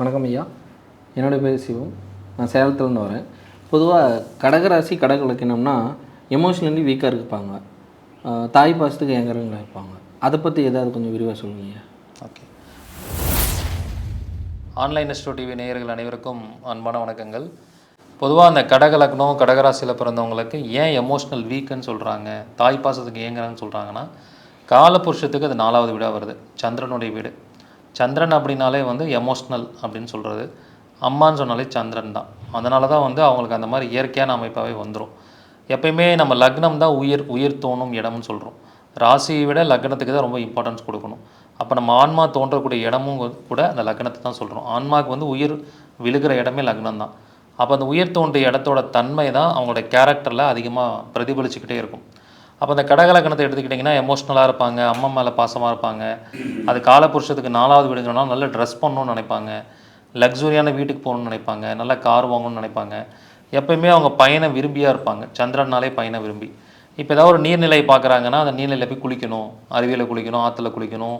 வணக்கம் ஐயா. என்னோட பேர் சிவம். நான் சேலத்துலேருந்து வரேன். பொதுவாக கடகராசி கடக இலக்கணம்னா எமோஷ்னலி வீக்காக இருப்பாங்க. தாய் பாசத்துக்கு ஏங்குறவங்களா இருப்பாங்க. அதை பற்றி ஏதாவது கொஞ்சம் விரிவாக சொல்லுங்க ஐயா. ஓகே. ஆன்லைன் எஸ்டோ டிவி நேயர்கள் அனைவருக்கும் அன்பான வணக்கங்கள். பொதுவாக அந்த கடக லக்னம் கடகராசியில் பிறந்தவங்களுக்கு ஏன் எமோஷ்னல் வீக்குன்னு சொல்கிறாங்க தாய் பாசத்துக்கு ஏங்குறாங்கன்னு சொல்கிறாங்கன்னா காலபுருஷத்துக்கு அது நாலாவது வீடாக வருது. சந்திரனுடைய வீடு. சந்திரன் அப்படின்னாலே வந்து எமோஷ்னல் அப்படின்னு சொல்கிறது அம்மான்னு சொன்னாலே சந்திரன் தான். அதனால தான் வந்து அவங்களுக்கு அந்த மாதிரி இயற்கையான அமைப்பாகவே வந்துடும் எப்பயுமே நம்ம லக்னம் தான் உயிர் உயிர் தோணும் இடம்னு சொல்கிறோம் ராசியை விட லக்னத்துக்கு தான் ரொம்ப இம்பார்ட்டன்ஸ் கொடுக்கணும். அப்போ நம்ம ஆன்மா தோன்றக்கூடிய இடமும் கூட அந்த லக்னத்தை தான் சொல்கிறோம் ஆன்மாவுக்கு வந்து உயிர் விழுகிற இடமே லக்னம் தான். அப்போ அந்த உயிர் தோன்றிய இடத்தோட தன்மை தான் அவங்களோட கேரக்டரில் அதிகமாக பிரதிபலிச்சுக்கிட்டே இருக்கும். அப்போ அந்த கடகலக்கணத்தை எடுத்துக்கிட்டிங்கன்னா எமோஷ்னலாக இருப்பாங்க அம்மா மேலே பாசமாக இருப்பாங்க. அது காலபுருஷத்துக்கு நாலாவது வீடுங்கன்னா நல்ல ட்ரெஸ் பண்ணணும்னு நினைப்பாங்க. லக்ஸுரியான வீட்டுக்கு போகணும்னு நினைப்பாங்க. நல்ல கார் வாங்கணும்னு நினைப்பாங்க. எப்பயுமே அவங்க பையனை விரும்பியாக இருப்பாங்க. சந்திரனாலே பையனை விரும்பி. இப்போ ஏதாவது ஒரு நீர்நிலை பார்க்குறாங்கன்னா அந்த நீர்நிலையில் போய் குளிக்கணும். அருவியில் குளிக்கணும் ஆற்றுல குளிக்கணும்.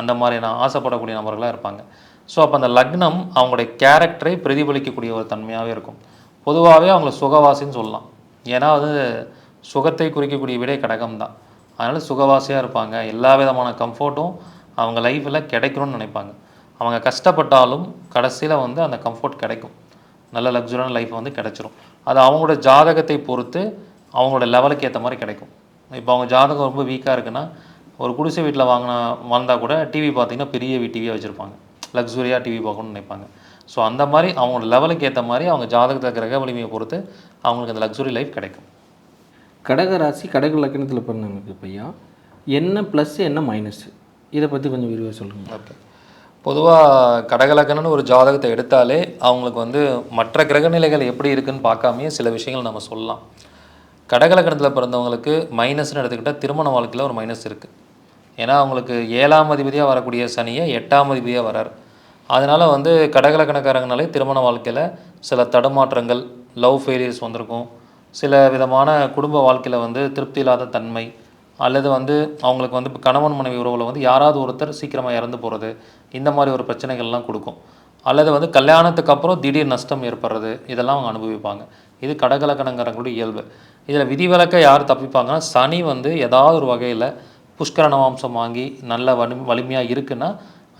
அந்த மாதிரியான ஆசைப்படக்கூடிய நபர்களாக இருப்பாங்க. ஸோ அப்போ அந்த லக்னம் அவங்களுடைய கேரக்டரை பிரதிபலிக்கக்கூடிய ஒரு தன்மையாகவே இருக்கும். பொதுவாகவே அவங்கள சுகவாசின்னு சொல்லலாம். ஏன்னா வந்து சுகத்தை குறிக்கக்கூடிய விடை கடகம் தான் அதனால் சுகவாசியாக இருப்பாங்க. எல்லா விதமான கம்ஃபர்ட்டும் அவங்க லைஃப்பில் கிடைக்கணும்னு நினைப்பாங்க. அவங்க கஷ்டப்பட்டாலும் கடைசியில் வந்து அந்த கம்ஃபர்ட் கிடைக்கும். நல்ல லக்ஸுரியான லைஃப் வந்து கிடைச்சிரும். அது அவங்களோட ஜாதகத்தை பொறுத்து அவங்களோட லெவலுக்கு ஏற்ற மாதிரி கிடைக்கும். இப்போ அவங்க ஜாதகம் ரொம்ப வீக்காக இருக்குன்னா ஒரு குடிசை வீட்டில் வாங்கினா வாழ்ந்தால் கூட டிவி பார்த்தீங்கன்னா பெரிய டிவியாக வச்சுருப்பாங்க. லக்ஸுரியாக டிவி பார்க்கணும்னு நினைப்பாங்க. ஸோ அந்த மாதிரி அவங்களோட லெவலுக்கு ஏற்ற மாதிரி அவங்க ஜாதகத்தில் கிரக வலிமையை பொறுத்து அவங்களுக்கு அந்த லக்ஸுரி லைஃப் கிடைக்கும். கடகராசி கடக லக்கினத்தில் பிறந்தவங்களுக்கு பையா என்ன ப்ளஸ் என்ன மைனஸ் இதை பற்றி கொஞ்சம் விரிவாக சொல்லுங்கள் ஓகே பொதுவாக கடகலக்கணன்னு ஒரு ஜாதகத்தை எடுத்தாலே அவங்களுக்கு வந்து மற்ற கிரகநிலைகள் எப்படி இருக்குன்னு பார்க்காமயே சில விஷயங்கள் நம்ம சொல்லலாம். கடகலக்கணத்தில் பிறந்தவங்களுக்கு மைனஸ்னு எடுத்துக்கிட்டால் திருமண வாழ்க்கையில் ஒரு மைனஸ் இருக்குது ஏன்னா அவங்களுக்கு ஏழாம் அதிபதியாக வரக்கூடிய சனியை எட்டாம் அதிபதியாக வரார். அதனால் வந்து கடகலக்கணக்காரங்கனாலே திருமண வாழ்க்கையில் சில தடுமாற்றங்கள் லவ் ஃபெயிலியர்ஸ் வந்திருக்கும். சில விதமான குடும்ப வாழ்க்கையில் வந்து திருப்தி இல்லாத தன்மை அல்லது வந்து அவங்களுக்கு வந்து கணவன் மனைவி உறவில் வந்து யாராவது ஒருத்தர் சீக்கிரமாக இறந்து போகிறது இந்த மாதிரி ஒரு பிரச்சனைகள்லாம் கொடுக்கும். அல்லது வந்து கல்யாணத்துக்கு அப்புறம் திடீர் நஷ்டம் ஏற்படுறது இதெல்லாம் அவங்க அனுபவிப்பாங்க. இது கடகலக்கணங்கிறவங்களுடைய இயல்பு. இதில் விதிவிலக்க யார் தப்பிப்பாங்கன்னா சனி வந்து ஏதாவது ஒரு வகையில் புஷ்கர நவாம்சம் வாங்கி நல்ல வலி வலிமையாக இருக்குன்னா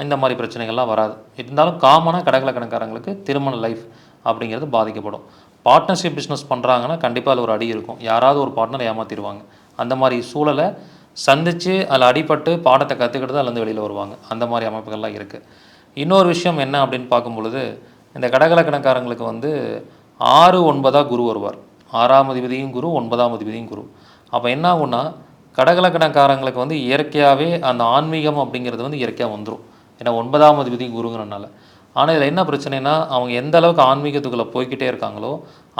இந்த மாதிரி பிரச்சனைகள்லாம் வராது. இருந்தாலும் காமனாக கடகலக்கணக்காரங்களுக்கு திருமண லைஃப் அப்படிங்கிறது பாதிக்கப்படும். பார்ட்னர்ஷிப் பிஸ்னஸ் பண்ணுறாங்கன்னா கண்டிப்பாக அதில் ஒரு அடி இருக்கும். யாராவது ஒரு பார்ட்னர் ஏமாற்றிடுவாங்க அந்த மாதிரி சூழலை சந்தித்து அதில் அடிபட்டு பாடத்தை கற்றுக்கிட்டு தான் அதுலேருந்து வெளியில் வருவாங்க. அந்த மாதிரி அமைப்புகள்லாம் இருக்குது இன்னொரு விஷயம் என்ன அப்படின்னு பார்க்கும் பொழுது இந்த கடகலக்கணக்காரங்களுக்கு வந்து ஆறு ஒன்பதாக குரு வருவார். ஆறாம் அதிபதியும் குரு ஒன்பதாம் அதிபதியும் குரு. அப்போ என்ன ஆகும்னா கடகலக்கணக்காரங்களுக்கு வந்து இயற்கையாகவே அந்த ஆன்மீகம் அப்படிங்கிறது வந்து இயற்கையாக வந்துடும் ஏன்னா ஒன்பதாம் அதிபதி குருங்கிறனால ஆனால் இதில் என்ன பிரச்சனைனா அவங்க எந்த அளவுக்கு ஆன்மீகத்துக்குள்ளே போய்க்கிட்டே இருக்காங்களோ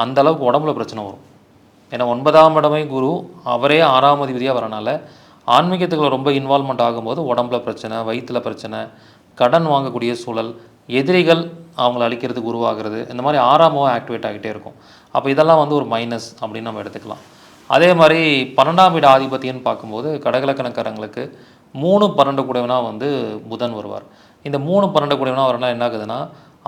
அந்த அளவுக்கு உடம்புல பிரச்சனை வரும். ஏன்னா ஒன்பதாம் இடமே குரு அவரே ஆறாம் அதிபதியாக வரனால ஆன்மீகத்துக்குள்ள ரொம்ப இன்வால்மெண்ட் ஆகும்போது உடம்புல பிரச்சனை வயிற்றில் பிரச்சனை கடன் வாங்கக்கூடிய சூழல் எதிரிகள் அவங்கள அழிக்கிறதுக்கு உருவாகிறது இந்த மாதிரி ஆறாமவும் ஆக்டிவேட் ஆகிட்டே இருக்கும். அப்போ இதெல்லாம் வந்து ஒரு மைனஸ் அப்படின்னு நம்ம எடுத்துக்கலாம். அதே மாதிரி பன்னெண்டாம் வீடு ஆதிபத்தியன்னு பார்க்கும்போது கடகலக்கணக்காரங்களுக்கு மூணு பன்னெண்டு கூடவனா வந்து புதன் வருவார். இந்த மூணு பன்னெண்டு கூடியவனா வரனா என்ன ஆகுதுன்னா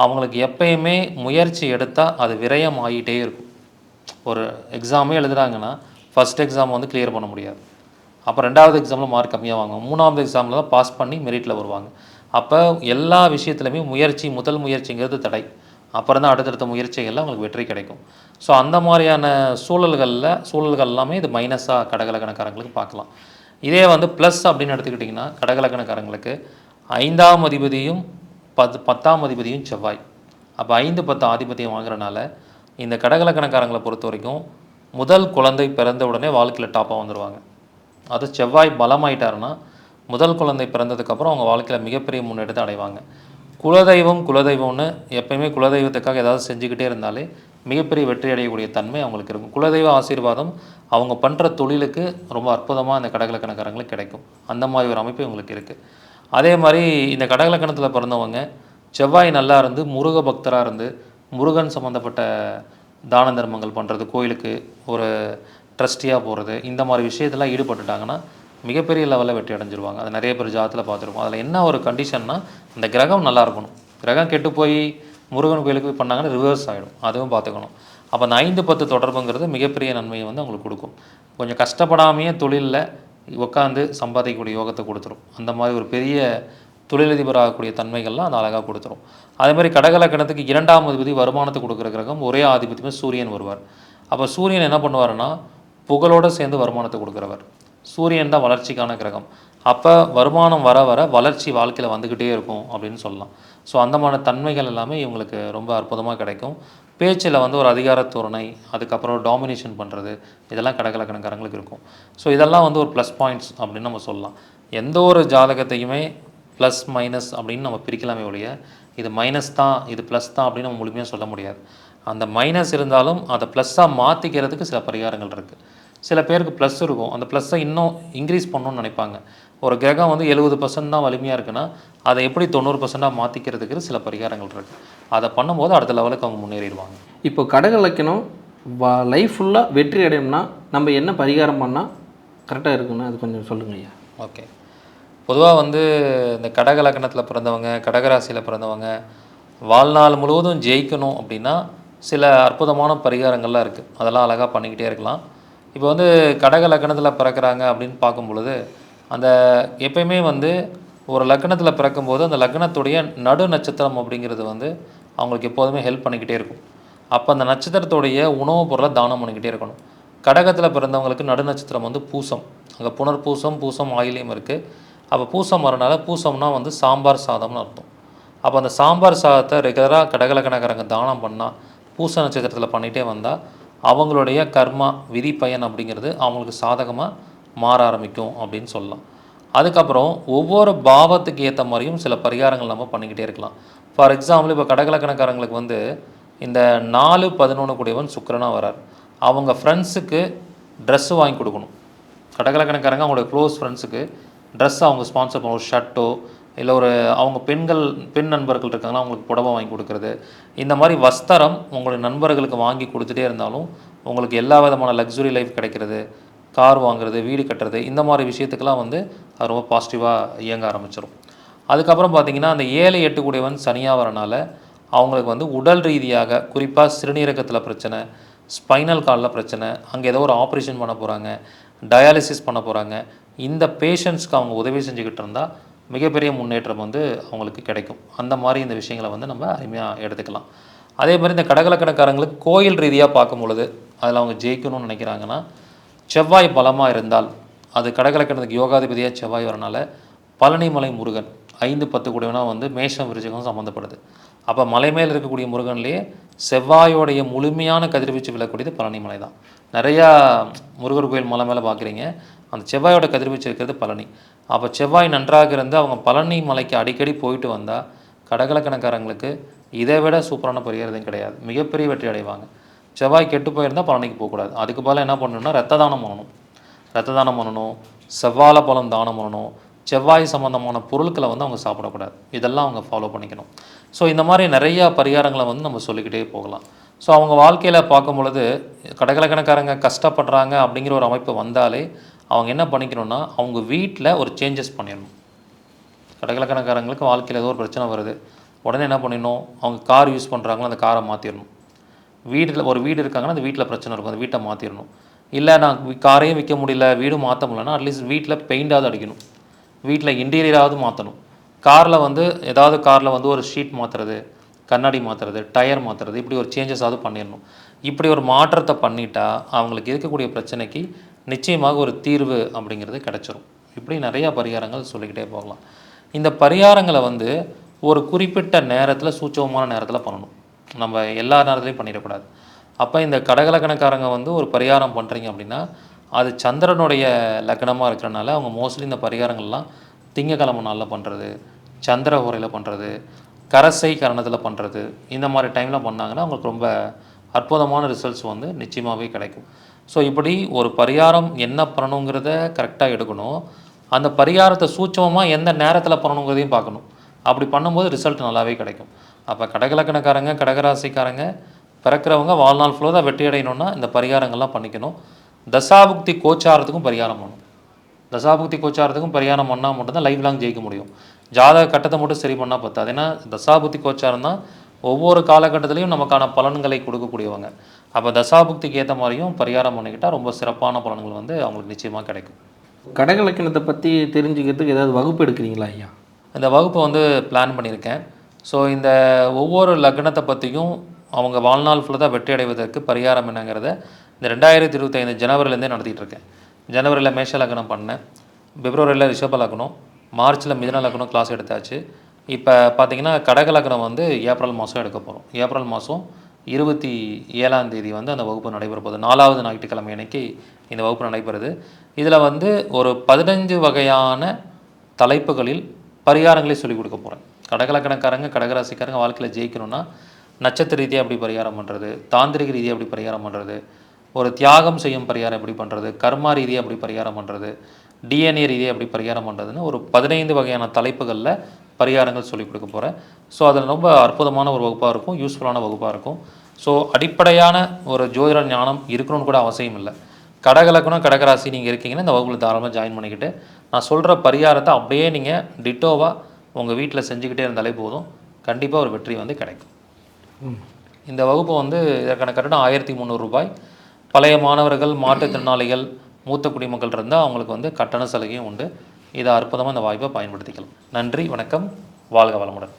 அவங்களுக்கு எப்பயுமே முயற்சி எடுத்தால் அது விரயம் ஆகிட்டே இருக்கும். ஒரு எக்ஸாமே எழுதுகிறாங்கன்னா ஃபர்ஸ்ட் எக்ஸாம் வந்து கிளியர் பண்ண முடியாது. அப்போ ரெண்டாவது எக்ஸாமில் மார்க் கம்மியாக வாங்குவாங்க. மூணாவது எக்ஸாமில் தான் பாஸ் பண்ணி மெரிட்டில் வருவாங்க. அப்போ எல்லா விஷயத்துலையுமே முயற்சி முதல் முயற்சிங்கிறது தடை. அப்புறம் தான் அடுத்தடுத்த முயற்சிகளில் அவங்களுக்கு வெற்றி கிடைக்கும். ஸோ அந்த மாதிரியான சூழல்களில் சூழல்கள் எல்லாமே இது மைனஸாக கடகலக்கணக்காரங்களுக்கு பார்க்கலாம். இதே வந்து ப்ளஸ் அப்படின்னு எடுத்துக்கிட்டிங்கன்னா கடகலக்கணக்காரங்களுக்கு ஐந்தாம் அதிபதியும் பத் பத்தாம் அதிபதியும் செவ்வாய். அப்போ ஐந்து பத்து ஆதிபத்தியம் வாங்குறனால இந்த கடகலக்கணக்காரங்களை பொறுத்த வரைக்கும் முதல் குழந்தை பிறந்த உடனே வாழ்க்கையில் டாப்பாக வந்துடுவாங்க அது செவ்வாய் பலமாயிட்டாருன்னா முதல் குழந்தை பிறந்ததுக்கப்புறம் அவங்க வாழ்க்கையில் மிகப்பெரிய முன்னெடுத்து அடைவாங்க. குலதெய்வம் குலதெய்வம்னு எப்பயுமே குலதெய்வத்துக்காக ஏதாவது செஞ்சுக்கிட்டே இருந்தாலே மிகப்பெரிய வெற்றி அடையக்கூடிய தன்மை அவங்களுக்கு இருக்கும். குலதெய்வ ஆசீர்வாதம் அவங்க பண்ணுற தொழிலுக்கு ரொம்ப அற்புதமாக இந்த கடகலக்கணக்காரங்களுக்கு கிடைக்கும். அந்த மாதிரி ஒரு அமைப்பு இவங்களுக்கு இருக்குது அதே மாதிரி இந்த கடகலக்கணத்தில் பிறந்தவங்க செவ்வாய் நல்லா இருந்து முருக பக்தராக இருந்து முருகன் சம்மந்தப்பட்ட தான தர்மங்கள் பண்ணுறது கோயிலுக்கு ஒரு ட்ரஸ்டியாக போகிறது இந்த மாதிரி விஷயத்தெல்லாம் ஈடுபட்டுட்டாங்கன்னா மிகப்பெரிய லெவலில் வெற்றி அடைஞ்சிருவாங்க. அது நிறைய பேர் ஜாதத்தில் பார்த்துருப்போம். அதில் என்ன ஒரு கண்டிஷன்னா இந்த கிரகம் நல்லா இருக்கணும். கிரகம் கெட்டு போய் முருகன் கோயிலுக்கு போய் பண்ணாங்கன்னா ரிவர்ஸ் ஆகிடும் அதுவும் பார்த்துக்கணும். அப்போ அந்த ஐந்து பத்து தொடர்புங்கிறது மிகப்பெரிய நன்மையை வந்து அவங்களுக்கு கொடுக்கும். கொஞ்சம் கஷ்டப்படாமையே தொழிலில் உட்காந்து சம்பாதிக்கக்கூடிய யோகத்தை கொடுத்துரும். அந்த மாதிரி ஒரு பெரிய தொழிலதிபர் ஆகக்கூடிய தன்மைகள்லாம் அது அழகாக கொடுத்துரும். அதே மாதிரி கடகலக்கணத்துக்கு இரண்டாம் அதிபதி வருமானத்தை கொடுக்குற கிரகம் ஒரே ஆதிபத்தியமே சூரியன் வருவார். அப்போ சூரியன் என்ன பண்ணுவாருன்னா புகழோட சேர்ந்து வருமானத்தை கொடுக்குறவர். சூரியன் தான் வளர்ச்சிக்கான கிரகம். அப்போ வருமானம் வர வர வளர்ச்சி வாழ்க்கையில் வந்துக்கிட்டே இருக்கும் அப்படின்னு சொல்லலாம். ஸோ அந்த மாதிரி தன்மைகள் எல்லாமே இவங்களுக்கு ரொம்ப அற்புதமாக கிடைக்கும். பேச்சில் வந்து ஒரு அதிகாரத்தோரணை அதுக்கப்புறம் டாமினேஷன் பண்ணுறது இதெல்லாம் கடகலக்கணக்காரங்களுக்கு இருக்கும். ஸோ இதெல்லாம் வந்து ஒரு ப்ளஸ் பாயிண்ட்ஸ் அப்படின்னு நம்ம சொல்லலாம். எந்த ஒரு ஜாதகத்தையுமே ப்ளஸ் மைனஸ் அப்படின்னு நம்ம பிரிக்கலாமே ஒழிய இது மைனஸ் தான் இது ப்ளஸ் தான் அப்படின்னு நம்ம முழுமையாக சொல்ல முடியாது. அந்த மைனஸ் இருந்தாலும் அதை ப்ளஸ்ஸாக மாற்றிக்கிறதுக்கு சில பரிகாரங்கள் இருக்குது சில பேருக்கு ப்ளஸ் இருக்கும். அந்த ப்ளஸ்ஸை இன்னும் இன்க்ரீஸ் பண்ணணும்னு நினைப்பாங்க. ஒரு கிரகம் வந்து எழுபது பர்சன்ட் தான் வலிமையாக இருக்குன்னா அதை எப்படி தொண்ணூறு பர்சண்ட்டாக மாற்றிக்கிறதுக்கு சில பரிகாரங்கள் இருக்குது அதை பண்ணும்போது அடுத்த லெவலுக்கு அவங்க முன்னேறிடுவாங்க. இப்போ கடக லக்கணம் வா லைஃப் ஃபுல்லாக வெற்றி அடையணும்னா நம்ம என்ன பரிகாரம் பண்ணால் கரெக்டாக இருக்குன்னு அது கொஞ்சம் சொல்லுங்க ஐயா. ஓகே. பொதுவாக வந்து இந்த கடக லக்னத்தில் பிறந்தவங்க கடகராசியில் பிறந்தவங்க வாழ்நாள் முழுவதும் ஜெயிக்கணும் அப்படின்னா சில அற்புதமான பரிகாரங்கள்லாம் இருக்குது அதெல்லாம் அழகாக பண்ணிக்கிட்டே இருக்கலாம். இப்போ வந்து கடக லக்னத்தில் பிறக்கிறாங்க அப்படின்னு பார்க்கும் பொழுது அந்த எப்பயுமே வந்து ஒரு லக்னத்தில் பிறக்கும்போது அந்த லக்னத்துடைய நடு நட்சத்திரம் அப்படிங்கிறது வந்து அவங்களுக்கு எப்போதுமே ஹெல்ப் பண்ணிக்கிட்டே இருக்கும். அப்போ அந்த நட்சத்திரத்துடைய உணவுப் பொருளை தானம் பண்ணிக்கிட்டே இருக்கணும். கடகத்தில் பிறந்தவங்களுக்கு நடு நட்சத்திரம் வந்து பூசம். அங்கே புனர் பூசம் பூசம் ஆயிலியம் இருக்குது அப்போ பூசம் வரனால பூசம்னா வந்து சாம்பார் சாதம்னு அர்த்தம். அப்போ அந்த சாம்பார் சாதத்தை ரெகுலராக கடகலக்கணக்காரங்க தானம் பண்ணால் பூச நட்சத்திரத்தில் பண்ணிகிட்டே வந்தால் அவங்களுடைய கர்மா விதி பயன் அப்படிங்கிறது அவங்களுக்கு சாதகமாக மாற ஆரம்பிக்கும் அப்படின்னு சொல்லலாம். அதுக்கப்புறம் ஒவ்வொரு பாவத்துக்கு ஏற்ற மாதிரியும் சில பரிகாரங்கள் நம்ம பண்ணிக்கிட்டே இருக்கலாம். ஃபார் எக்ஸாம்பிள் இப்போ கடகலக்கணக்காரங்களுக்கு வந்து இந்த நாலு பதினொன்று கூடியவன் சுக்கரனாக வரார். அவங்க ஃப்ரெண்ட்ஸுக்கு ட்ரெஸ்ஸு வாங்கி கொடுக்கணும். கடகலக்கணக்காரங்க அவங்களுடைய க்ளோஸ் ஃப்ரெண்ட்ஸுக்கு ட்ரெஸ் அவங்க ஸ்பான்சர் பண்ண ஒரு ஷர்ட்டோ இல்லை ஒரு அவங்க பெண்கள் பெண் நண்பர்கள் இருக்காங்கன்னா அவங்களுக்கு புடவை வாங்கி கொடுக்குறது. இந்த மாதிரி வஸ்திரம் உங்களுடைய நண்பர்களுக்கு வாங்கி கொடுத்துட்டே இருந்தாலும் உங்களுக்கு எல்லா விதமான லக்ஸுரி லைஃப் கிடைக்கிறது. கார் வாங்குறது வீடு கட்டுறது இந்த மாதிரி விஷயத்துக்கெல்லாம் வந்து அது ரொம்ப பாசிட்டிவாக இயங்க ஆரம்பிச்சிடும் அதுக்கப்புறம் பார்த்திங்கன்னா அந்த ஏழை எட்டு கூடியவன் சனியாக வரனால அவங்களுக்கு வந்து உடல் ரீதியாக குறிப்பாக சிறுநீரகத்தில் பிரச்சனை ஸ்பைனல் காலில் பிரச்சனை அங்கே ஏதோ ஒரு ஆப்ரேஷன் பண்ண போகிறாங்க டயாலிசிஸ் பண்ண போகிறாங்க இந்த பேஷண்ட்ஸ்க்கு அவங்க உதவி செஞ்சுக்கிட்டு இருந்தால் மிகப்பெரிய முன்னேற்றம் வந்து அவங்களுக்கு கிடைக்கும். அந்த மாதிரி இந்த விஷயங்களை வந்து நம்ம அருமையாக எடுத்துக்கலாம். அதே மாதிரி இந்த கடகலக்கணக்காரங்களுக்கு கோயில் ரீதியாக பார்க்கும் பொழுது அதில் அவங்க ஜெயிக்கணும்னு நினைக்கிறாங்கன்னா செவ்வாய் பலமாக இருந்தால் அது கடகலக்கணத்துக்கு யோகாதிபதியாக செவ்வாய் வரனால பழனிமலை முருகன் ஐந்து பத்து கூடியவனா வந்து மேஷம் விருச்சகம் சம்மந்தப்படுது அப்போ மலை மேல் இருக்கக்கூடிய முருகன்லேயே செவ்வாயோடைய முழுமையான கதிர்வீச்சு விழக்கூடியது பழனிமலை தான். நிறையா முருகர் கோயில் மலை மேலே பார்க்குறீங்க அந்த செவ்வாயோட கதிர்வீச்சு இருக்கிறது பழனி. அப்போ செவ்வாய் நன்றாக இருந்து அவங்க பழனி மலைக்கு அடிக்கடி போயிட்டு வந்தால் கடகலக்கணக்காரங்களுக்கு இதை விட சூப்பரான பரிகாரம் கிடையாது. மிகப்பெரிய வெற்றி அடைவாங்க. செவ்வாய் கெட்டு போயிருந்தால் பழனிக்கு போகக்கூடாது. அதுக்கு பதிலாக என்ன பண்ணணும்னா ரத்த தானம் பண்ணணும். ரத்த தானம் பண்ணணும் செவ்வாழை பழம் தானம் பண்ணணும் செவ்வாய் சம்மந்தமான பொருட்களை வந்து அவங்க சாப்பிடக்கூடாது. இதெல்லாம் அவங்க ஃபாலோ பண்ணிக்கணும். ஸோ இந்த மாதிரி நிறையா பரிகாரங்களை வந்து நம்ம சொல்லிக்கிட்டே போகலாம். ஸோ அவங்க வாழ்க்கையில் பார்க்கும் பொழுது கடகலக்கணக்காரங்க கஷ்டப்படுறாங்க அப்படிங்கிற ஒரு அமைப்பு வந்தாலே அவங்க என்ன பண்ணிக்கணும்னா அவங்க வீட்டில் ஒரு சேஞ்சஸ் பண்ணிடணும். கடகலக்கணக்காரங்களுக்கு வாழ்க்கையில் ஏதோ ஒரு பிரச்சனை வருது. உடனே என்ன பண்ணிடணும்? அவங்க கார் யூஸ் பண்ணுறாங்களோ அந்த காரை மாற்றிடணும் வீட்டில் ஒரு வீடு இருக்காங்கன்னா அந்த வீட்டில் பிரச்சனை இருக்கும். அந்த வீட்டை மாற்றிடணும் இல்லை நான் காரையும் விற்க முடியல வீடும் மாற்ற முடியலன்னா அட்லீஸ்ட் வீட்டில் பெயிண்டாவது அடிக்கணும். வீட்டில் இன்டீரியராவது மாற்றணும். காரில் வந்து ஏதாவது காரில் வந்து ஒரு ஷீட் மாற்றுறது கண்ணாடி மாற்றுறது டயர் மாற்றுறது இப்படி ஒரு சேஞ்சஸாவது பண்ணிடணும். இப்படி ஒரு மாற்றத்தை பண்ணிட்டா அவங்களுக்கு இருக்கக்கூடிய பிரச்சனைக்கு நிச்சயமாக ஒரு தீர்வு அப்படிங்கிறது கிடச்சிரும். இப்படி நிறையா பரிகாரங்கள் சொல்லிக்கிட்டே போகலாம். இந்த பரிகாரங்களை வந்து ஒரு குறிப்பிட்ட நேரத்தில் சூட்சமமான நேரத்தில் பண்ணணும். நம்ம எல்லா நேரத்துலையும் பண்ணிடக்கூடாது. அப்போ இந்த கடகலக்கணக்காரங்க வந்து ஒரு பரிகாரம் பண்ணுறீங்க அப்படின்னா அது சந்திரனுடைய லக்னமாக இருக்கிறனால அவங்க மோஸ்ட்லி இந்த பரிகாரங்கள்லாம் திங்கக்கிழமை நாளில் பண்ணுறது சந்திர உரையில் பண்ணுறது கரசை கரணத்தில் பண்ணுறது இந்த மாதிரி டைமில் பண்ணாங்கன்னா அவங்களுக்கு ரொம்ப அற்புதமான ரிசல்ட்ஸ் வந்து நிச்சயமாகவே கிடைக்கும். ஸோ இப்படி ஒரு பரிகாரம் என்ன பண்ணணுங்கிறத கரெக்டாக எடுக்கணும். அந்த பரிகாரத்தை சூட்சமமாக எந்த நேரத்தில் பண்ணணுங்கிறதையும் பார்க்கணும். அப்படி பண்ணும்போது ரிசல்ட் நல்லாவே கிடைக்கும். அப்போ கடகலக்கணக்காரங்க கடகராசிக்காரங்க பிறக்கிறவங்க வாழ்நாள் ஃபுல்லாக வெற்றி அடையணும்னா இந்த பரிகாரங்கள்லாம் பண்ணிக்கணும். தசாபுக்தி கோச்சாரத்துக்கும் பரிகாரம் பண்ணணும். தசாபுக்தி கோச்சாரத்துக்கும் பரிகாரம் பண்ணால் மட்டும்தான் லைஃப் லாங் ஜெயிக்க முடியும். ஜாதக கட்டத்தை மட்டும் சரி பண்ணால் பத்தாது. ஏன்னா தசாபுக்தி கோச்சாரம் தான் ஒவ்வொரு காலகட்டத்திலையும் நமக்கான பலன்களை கொடுக்கக்கூடியவங்க. அப்போ தசாபுக்திக்கு ஏற்ற மாதிரியும் பரிகாரம் பண்ணிக்கிட்டால் ரொம்ப சிறப்பான பலன்கள் வந்து அவங்களுக்கு நிச்சயமாக கிடைக்கும். கடகலக்கணத்தை பற்றி தெரிஞ்சுக்கிறதுக்கு ஏதாவது வகுப்பு எடுக்கிறீங்களா ஐயா? இந்த வகுப்பை வந்து பிளான் பண்ணியிருக்கேன். ஸோ இந்த ஒவ்வொரு லக்னத்தை பற்றியும் அவங்க வாழ்நாள் ஃபுல்லாக வெற்றி அடைவதற்கு பரிகாரம் என்னங்கிறத இந்த ரெண்டாயிரத்தி இருபத்தைந்து ஜனவரிலேருந்தே நடத்திட்டு இருக்கேன் ஜனவரியில் மேஷ லக்னம் பண்ணேன். பிப்ரவரியில் ரிஷப லக்னம். மார்ச்சில் மிதன லக்னம் கிளாஸ் எடுத்தாச்சு. இப்போ பார்த்தீங்கன்னா கடக லக்னம் வந்து ஏப்ரல் மாதம் எடுக்க போகிறோம் ஏப்ரல் மாதம் இருபத்தி ஏழாம் தேதி வந்து அந்த வகுப்பு நடைபெற போகுது. நாலாவது ஞாயிற்றுக்கிழமை அன்னைக்கு இந்த வகுப்பு நடைபெறுது. இதில் வந்து ஒரு பதினஞ்சு வகையான தலைப்புகளில் பரிகாரங்களே சொல்லிக் கொடுக்க போகிறேன் கடகலக்கணக்காரங்க கடகராசிக்காரங்க வாழ்க்கையில் ஜெயிக்கணும்னா நட்சத்திர ரீதியாக எப்படி பரிகாரம் பண்ணுறது தாந்திரிக ரீதியாக எப்படி பரிகாரம் பண்ணுறது ஒரு தியாகம் செய்யும் பரிகாரம் எப்படி பண்ணுறது கர்மா ரீதியாக எப்படி பரிகாரம் பண்ணுறது டிஎன்ஏ ரீதியாக எப்படி பரிகாரம் பண்ணுறதுன்னு ஒரு பதினைந்து வகையான தலைப்புகளில் பரிகாரங்கள் சொல்லிக் கொடுக்க போகிறேன் ஸோ அதில் ரொம்ப அற்புதமான ஒரு வகுப்பாக இருக்கும் யூஸ்ஃபுல்லான வகுப்பாக இருக்கும். ஸோ அடிப்படையான ஒரு ஜோதிட ஞானம் இருக்கணும்னு கூட அவசியம் இல்லை. கடகலக்கணம் கடகராசி நீங்கள் இருக்கீங்கன்னா இந்த வகுப்பில் தாராளமாக ஜாயின் பண்ணிக்கிட்டு நான் சொல்கிற பரிகாரத்தை அப்படியே நீங்கள் டிட்டோவாக உங்கள் வீட்டில் செஞ்சுக்கிட்டே இருந்தாலே போதும். கண்டிப்பாக ஒரு வெற்றி வந்து கிடைக்கும். இந்த வகுப்பு வந்து இதற்கான கட்டணம் ஆயிரத்தி முந்நூறு ரூபாய். பழைய மாணவர்கள் மாற்றுத்திறனாளிகள் மூத்த குடிமக்கள் இருந்தால் அவங்களுக்கு வந்து கட்டண சலுகையும் உண்டு. இதை அற்புதமாக இந்த வாய்ப்பை பயன்படுத்திக்கலாம். நன்றி வணக்கம். வாழ்க வளமுடன்.